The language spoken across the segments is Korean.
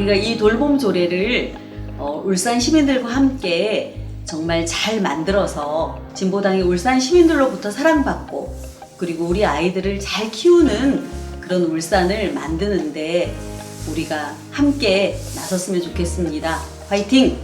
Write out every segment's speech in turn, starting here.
우리가 이 돌봄 조례를 어, 울산 시민들과 함께 정말 잘 만들어서 진보당이 울산 시민들로부터 사랑받고 그리고 우리 아이들을 잘 키우는 그런 울산을 만드는데 우리가 함께 나섰으면 좋겠습니다. 화이팅!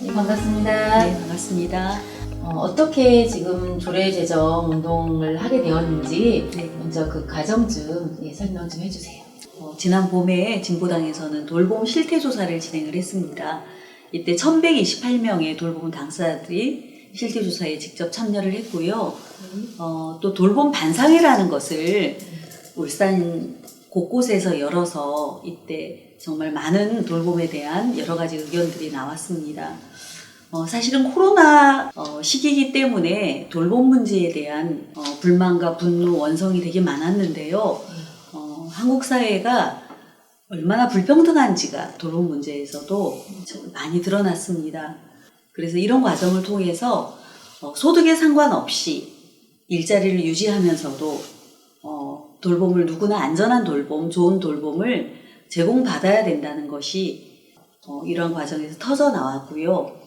네, 반갑습니다. 네, 반갑습니다. 어, 떻게 지금 조례 제정 운동을 하게 되었는지 네. 먼저 그 과정 좀 예, 설명 좀 해주세요. 어, 지난 봄에 진보당에서는 돌봄 실태 조사를 진행을 했습니다. 이때 1128명의 돌봄 당사자들이 실태 조사에 직접 참여를 했고요. 어, 또 돌봄 반상회라는 것을 울산 곳곳에서 열어서 이때 정말 많은 돌봄에 대한 여러 가지 의견들이 나왔습니다. 어, 사실은 코로나 어, 시기이기 때문에 돌봄 문제에 대한 어, 불만과 분노, 원성이 되게 많았는데요. 어, 한국 사회가 얼마나 불평등한지가 돌봄 문제에서도 좀 많이 드러났습니다. 그래서 이런 과정을 통해서 어, 소득에 상관없이 일자리를 유지하면서도 어, 돌봄을 누구나 안전한 돌봄, 좋은 돌봄을 제공받아야 된다는 것이 어, 이러한 과정에서 터져 나왔고요.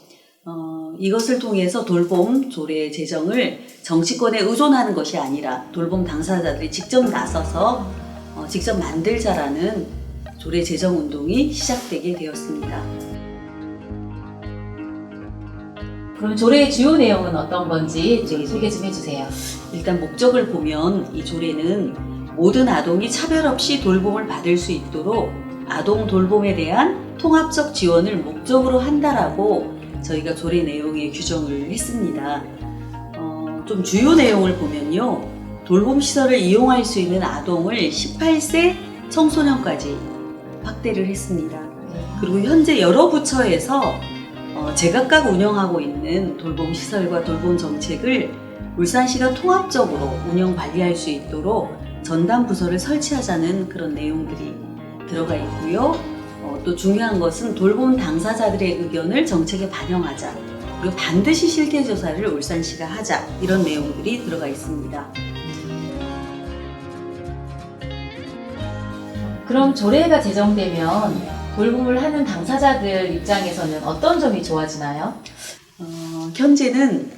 어, 이것을 통해서 돌봄 조례 제정을 정치권에 의존하는 것이 아니라 돌봄 당사자들이 직접 나서서 어, 직접 만들자라는 조례 제정 운동이 시작되게 되었습니다. 그럼 조례의 주요 내용은 어떤 건지 좀 소개 좀 해주세요. 일단 목적을 보면 이 조례는 모든 아동이 차별 없이 돌봄을 받을 수 있도록 아동 돌봄에 대한 통합적 지원을 목적으로 한다라고 저희가 조례 내용에 규정을 했습니다. 어, 좀 주요 내용을 보면요. 돌봄 시설을 이용할 수 있는 아동을 18세 청소년까지 확대를 했습니다. 그리고 현재 여러 부처에서 어, 제각각 운영하고 있는 돌봄 시설과 돌봄 정책을 울산시가 통합적으로 운영 관리할 수 있도록 전담 부서를 설치하자는 그런 내용들이 들어가 있고요. 어, 또 중요한 것은 돌봄 당사자들의 의견을 정책에 반영하자. 그리고 반드시 실태 조사를 울산시가 하자. 이런 내용들이 들어가 있습니다. 그럼 조례가 제정되면 돌봄을 하는 당사자들 입장에서는 어떤 점이 좋아지나요? 어, 현재는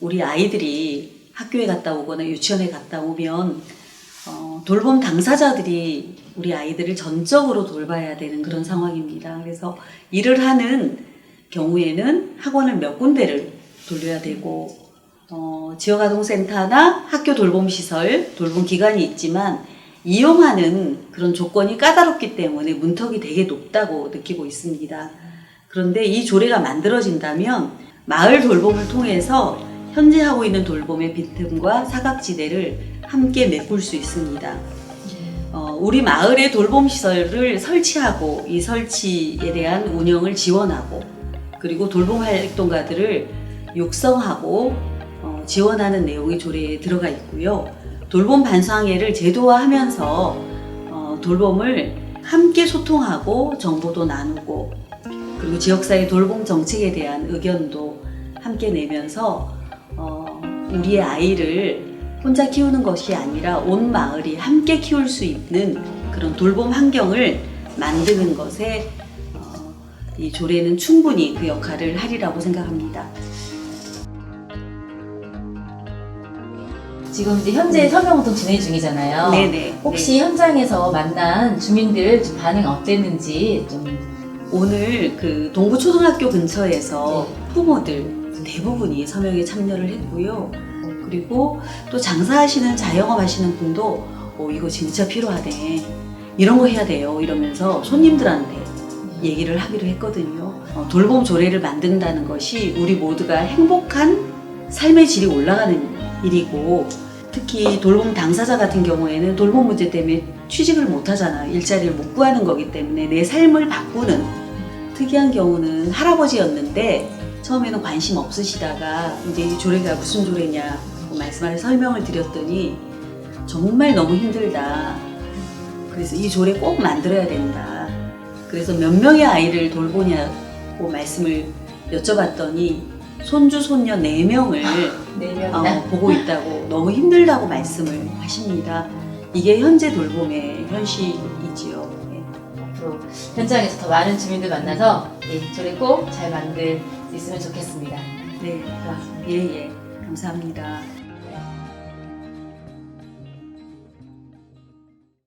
우리 아이들이 학교에 갔다 오거나 유치원에 갔다 오면 어, 돌봄 당사자들이 우리 아이들을 전적으로 돌봐야 되는 그런 상황입니다. 그래서 일을 하는 경우에는 학원을 몇 군데를 돌려야 되고 어, 지역아동센터나 학교 돌봄시설, 돌봄기관이 있지만 이용하는 그런 조건이 까다롭기 때문에 문턱이 되게 높다고 느끼고 있습니다. 그런데 이 조례가 만들어진다면 마을 돌봄을 통해서 현재 하고 있는 돌봄의 빈틈과 사각지대를 함께 메꿀 수 있습니다. 어, 우리 마을에 돌봄 시설을 설치하고 이 설치에 대한 운영을 지원하고 그리고 돌봄 활동가들을 육성하고 어, 지원하는 내용이 조례에 들어가 있고요. 돌봄 반상회를 제도화하면서 어, 돌봄을 함께 소통하고 정보도 나누고 그리고 지역사회 돌봄 정책에 대한 의견도 함께 내면서 어, 우리의 아이를 혼자 키우는 것이 아니라 온 마을이 함께 키울 수 있는 그런 돌봄 환경을 만드는 것에 어, 이 조례는 충분히 그 역할을 하리라고 생각합니다. 지금 이제 현재 서명운동 진행 중이잖아요. 네네. 혹시 현장에서 만난 주민들 좀 반응 어땠는지 좀 오늘 그 동부 초등학교 근처에서 네. 부모들 대부분이 서명에 참여를 했고요. 어, 그리고 또 장사하시는 자영업 하시는 분도 어, 이거 진짜 필요하네. 이런 거 해야 돼요. 이러면서 손님들한테 얘기를 하기로 했거든요. 어, 돌봄 조례를 만든다는 것이 우리 모두가 행복한 삶의 질이 올라가는 일이고 특히 돌봄 당사자 같은 경우에는 돌봄 문제 때문에 취직을 못 하잖아요. 일자리를 못 구하는 거기 때문에 내 삶을 바꾸는 특이한 경우는 할아버지였는데 처음에는 관심 없으시다가 이제 이 조례가 무슨 조례냐 말씀하여 설명을 드렸더니 정말 너무 힘들다. 그래서 이 조례 꼭 만들어야 된다. 그래서 몇 명의 아이를 돌보냐고 말씀을 여쭤봤더니 손주 손녀 네명을 네 어, 보고 있다고 너무 힘들다고 말씀을 하십니다. 이게 현재 돌봄의 현실이지요. 예. 앞으로 현장에서 더 많은 주민들 만나서 예, 조례 꼭 잘 만들 수 있으면 좋겠습니다. 네, 고맙습니다. 예, 예. 감사합니다.